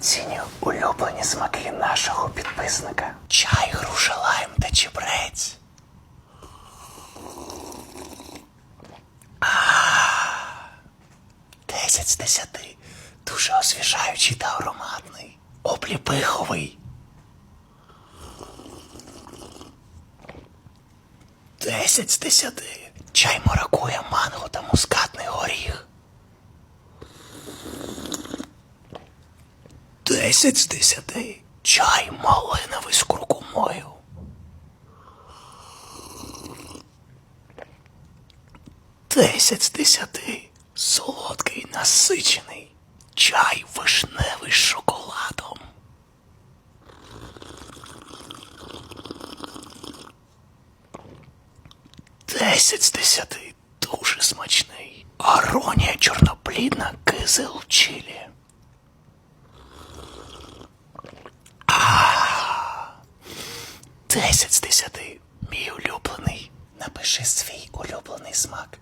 Оцінюю улюблені смаки нашого підписника. Чай, груша, лайм та чебрець. Десять з десяти. Дуже освіжаючий та ароматний. Обліпиховий. Десять з десяти. Чай маракуя, Десять з десяти. Чай малиновий з куркумою. Десять з десяти. Солодкий насичений. Чай вишневий з шоколадом. Десять з десяти. Дуже смачний. Аронія чорноплідна кизилчі. 10 з 10. Мій улюблений. Напиши свій улюблений смак.